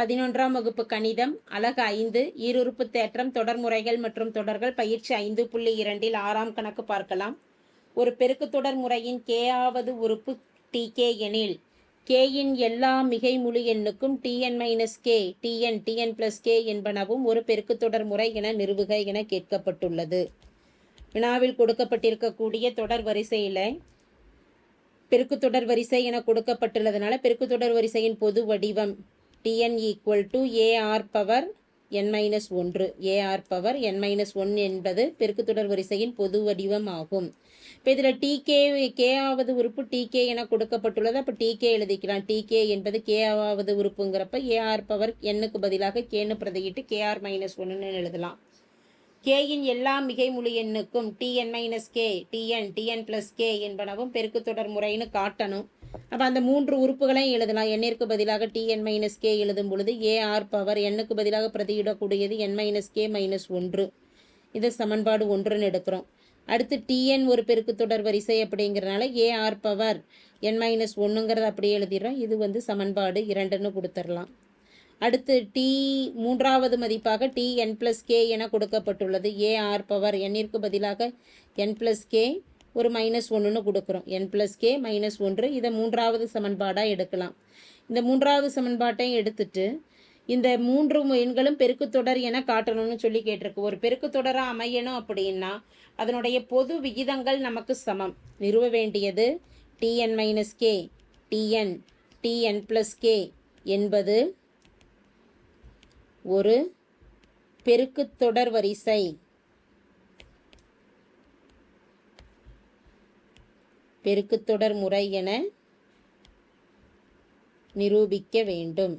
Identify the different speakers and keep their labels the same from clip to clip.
Speaker 1: பதினொன்றாம் வகுப்பு கணிதம் அலகு ஐந்து ஈருறுப்பு தேற்றம் தொடர்முறைகள் மற்றும் தொடர்கள் பயிற்சி ஐந்து புள்ளி இரண்டில் ஆறாம் கணக்கு பார்க்கலாம். ஒரு பெருக்கு தொடர் முறையின் கேயாவது உறுப்பு டிகே எனில் கேயின் எல்லா மிகை முழு எண்ணுக்கும் T N minus K T N T N plus K என்பனவும் ஒரு பெருக்கு தொடர் முறை என நிறுவுக என கேட்கப்பட்டுள்ளது. வினாவில் கொடுக்கப்பட்டிருக்கக்கூடிய தொடர் வரிசையில் பெருக்குத்தொடர் வரிசை என கொடுக்கப்பட்டுள்ளதுனால பெருக்கு தொடர் வரிசையின் பொது வடிவம் T N equal to A R power N minus ஒன்று A R power N minus one என்பது பெருக்கு தொடர் வரிசையின் பொது வடிவம் ஆகும். இப்போ இதில் டிகே கேஆவது உறுப்பு டிகே என கொடுக்கப்பட்டுள்ளது. அப்போ டிகே எழுதிக்கலாம். டிகே என்பது கேஆவது உறுப்புங்கிறப்ப ஏஆர் பவர் எண்ணுக்கு பதிலாக கேன்னு பிரதியிட்டு கேஆர் மைனஸ் ஒன்றுன்னு எழுதலாம். கேயின் எல்லா மிகை முழு எண்ணுக்கும் T N minus K T N T N plus K என்பனவும் பெருக்கு தொடர் முறைன்னு காட்டணும். அப்போ அந்த மூன்று உறுப்புகளையும் எழுதலாம் எண்ணிற்கு பதிலாக டிஎன் மைனஸ் கே எழுதும் பொழுது ஏஆர் பவர் எண்ணுக்கு பதிலாக பிரதியிடக்கூடியது என் மைனஸ் கே மைனஸ் ஒன்று. இதை சமன்பாடு ஒன்றுன்னு எடுக்கிறோம். அடுத்து டிஎன் ஒரு பெருக்கு தொடர் வரிசை அப்படிங்கிறனால A R power N minus ஒன்றுங்கிறத அப்படியே எழுதிடுறோம். இது வந்து சமன்பாடு இரண்டுன்னு கொடுத்துடலாம். அடுத்து டி மூன்றாவது மதிப்பாக டி என் ப்ளஸ் கே என கொடுக்கப்பட்டுள்ளது. ஏஆர் பவர் எண்ணிற்கு பதிலாக என் ப்ளஸ் கே ஒரு மைனஸ் ஒன்றுன்னு கொடுக்குறோம். என் ப்ளஸ் கே மைனஸ் ஒன்று. இதை மூன்றாவது சமன்பாடாக எடுக்கலாம். இந்த மூன்றாவது சமன்பாட்டையும் எடுத்துட்டு இந்த மூன்று எண்களும் பெருக்குத்தொடர் என காட்டணும்னு சொல்லி கேட்டிருக்கு. ஒரு பெருக்குத்தொடராக அமையணும் அப்படின்னா அதனுடைய பொது விகிதங்கள் நமக்கு சமம். நிறுவ வேண்டியது T N minus K T N T N plus K என்பது ஒரு பெருக்குத்தொடர் வரிசை. பெருக்குத்தொடர் முறை என நிரூபிக்க வேண்டும்.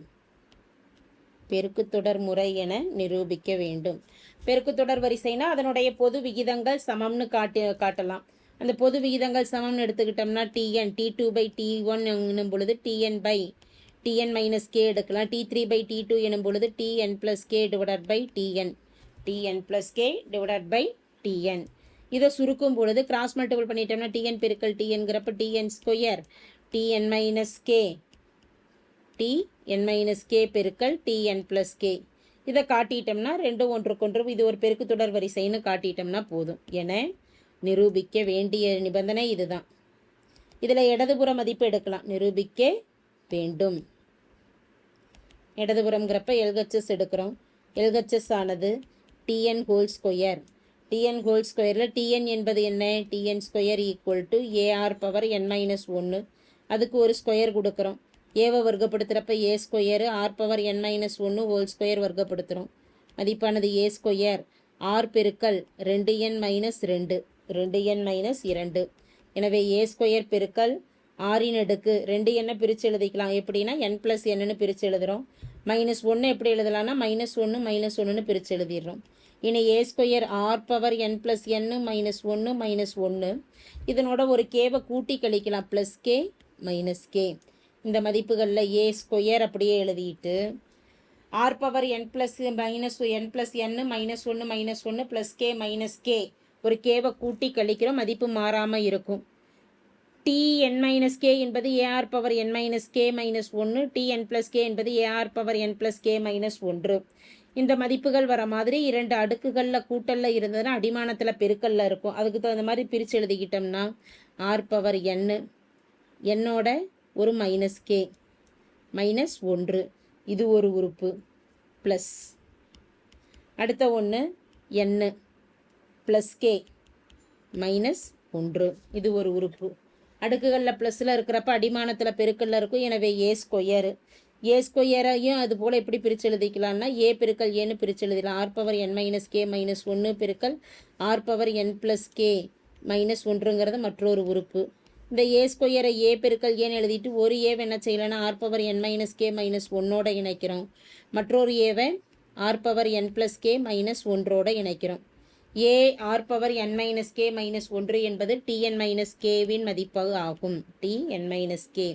Speaker 1: பெருக்குத்தொடர் முறை என நிரூபிக்க வேண்டும். பெருக்குத்தொடர் வரிசைனா அதனுடைய பொது விகிதங்கள் சமம்னு காட்டி காட்டலாம். அந்த பொது விகிதங்கள் சமம்னு எடுத்துக்கிட்டோம்னா T N T two by T one எனும் பொழுது T N by T N minus K எடுக்கலாம். T three by T two எனும் பொழுது T N plus K divided by T N T N plus K divided by T N இதை சுருக்கும் பொழுது cross multiple பண்ணிட்டோம்னா TN பெருக்கல் டிஎன்கிறப்ப T N square T N minus K T N minus K பெருக்கல் TN plus K இதை காட்டிட்டோம்னா ரெண்டும் ஒன்றுக்கொன்று இது ஒரு பெருக்கு தொடர் வரிசைன்னு காட்டிட்டோம்னா போதும். என நிரூபிக்க வேண்டிய நிபந்தனை இதுதான். இதில் இடதுபுற மதிப்பு எடுக்கலாம். நிரூபிக்க வேண்டும். இடதுபுறம்ங்கிறப்ப எல்ஹெச்எஸ் எடுக்கிறோம். எல்ஹெச்எஸ் ஆனது T N whole square T N whole ஸ்கொயரில் TN என்பது என்ன? T N square equal to A R power N minus ஒன்று அதுக்கு ஒரு ஸ்கொயர் கொடுக்குறோம். ஏவை வர்க்கப்படுத்துகிறப்ப A square R power N minus ஒன்று ஹோல் ஸ்கொயர் வர்க்கப்படுத்துகிறோம் மதிப்பானது ஏ ஸ்கொயர் ஆர் பெருக்கல் ரெண்டு என் மைனஸ் ரெண்டு. ரெண்டு என் மைனஸ் இரண்டு. எனவே ஏ ஸ்கொயர் பெருக்கல் ஆறின் அடுக்கு. ரெண்டு எண்ணை பிரித்து எழுதிக்கலாம். எப்படின்னா என் ப்ளஸ் என்னன்னு பிரித்து எழுதுகிறோம் மைனஸ் ஒன்று எப்படி எழுதலாம்னா மைனஸ் ஒன்று மைனஸ் ஒன்றுன்னு பிரித்து எழுதிடுறோம். இனி A square R power N plus N minus ஒன்று மைனஸ் ஒன்று இதனோட ஒரு கேவை கூட்டி கழிக்கலாம். ப்ளஸ் கே மைனஸ் கே இந்த மதிப்புகளில் ஏ ஸ்கொயர் அப்படியே எழுதிட்டு R power N plus minus N plus N minus ஒன்று மைனஸ் ஒன்று ப்ளஸ் கே மைனஸ் கே ஒரு கேவை கூட்டி கழிக்கிறோம். மதிப்பு மாறாமல் இருக்கும். டி என் மைனஸ் கே என்பது A R power N minus K minus ஒன்று டி என் ப்ளஸ் கே என்பது A R power N plus K minus ஒன்று இந்த மதிப்புகள் வர மாதிரி இரண்டு அடுக்குகளில் கூட்டலில் இருந்ததுன்னா அடிமானத்தில் பெருக்கல்ல இருக்கும். அதுக்கு தகுந்த மாதிரி பிரித்து எழுதிக்கிட்டோம்னா ஆர் பவர் என்னு என்னோட ஒரு மைனஸ் கே மைனஸ் ஒன்று. இது ஒரு உறுப்பு ப்ளஸ் அடுத்த ஒன்று எண்ணு ப்ளஸ் கே மைனஸ் ஒன்று. இது ஒரு உறுப்பு. அடுக்குகளில் ப்ளஸில் இருக்கிறப்ப அடிமானத்தில் பெருக்கல்ல இருக்கும். எனவே ஏ ஸ்கொயரு ஏ ஸ்கொயரையும் அது போல் எப்படி பிரித்து எழுதிக்கலாம்னா ஏ பெருக்கல் ஏன்னு பிரித்து எழுதிடலாம் R power N minus K minus ஒன்று பெருக்கல் R power N plus K minus ஒன்றுங்கிறது மற்றொரு உறுப்பு. இந்த ஏ ஸ்கொயரை ஏ பெருக்கல் ஏன்னு எழுதிட்டு ஒரு ஏவை என்ன செய்யலைன்னா R power N minus K minus ஒன்னோட இணைக்கிறோம். மற்றொரு ஏவை R power N plus K minus ஒன்றோட இணைக்கிறோம். A R power N minus K minus ஒன்று என்பது டிஎன் மைனஸ் கேவின் மதிப்பாக ஆகும். டி என் மைனஸ் கே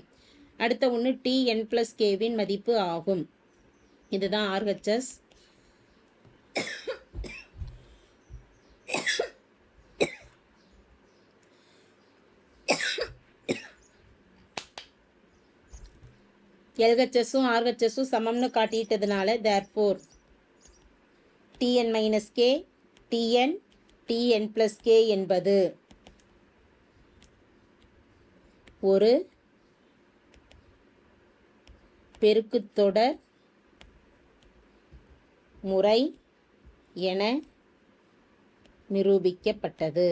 Speaker 1: அடுத்த ஒன்று டி என் ப்ளஸ் கேவின் மதிப்பு ஆகும். இதுதான் ஆர்ஹெச்எஸ் எல்ஹெச்எஸும் ஆர்ஹெச்எஸும் சமம்னு காட்டிட்டதுனால therefore T N minus K T N T N plus K என்பது ஒரு பெருக்குத்தொடர் முறை என நிரூபிக்கப்பட்டது.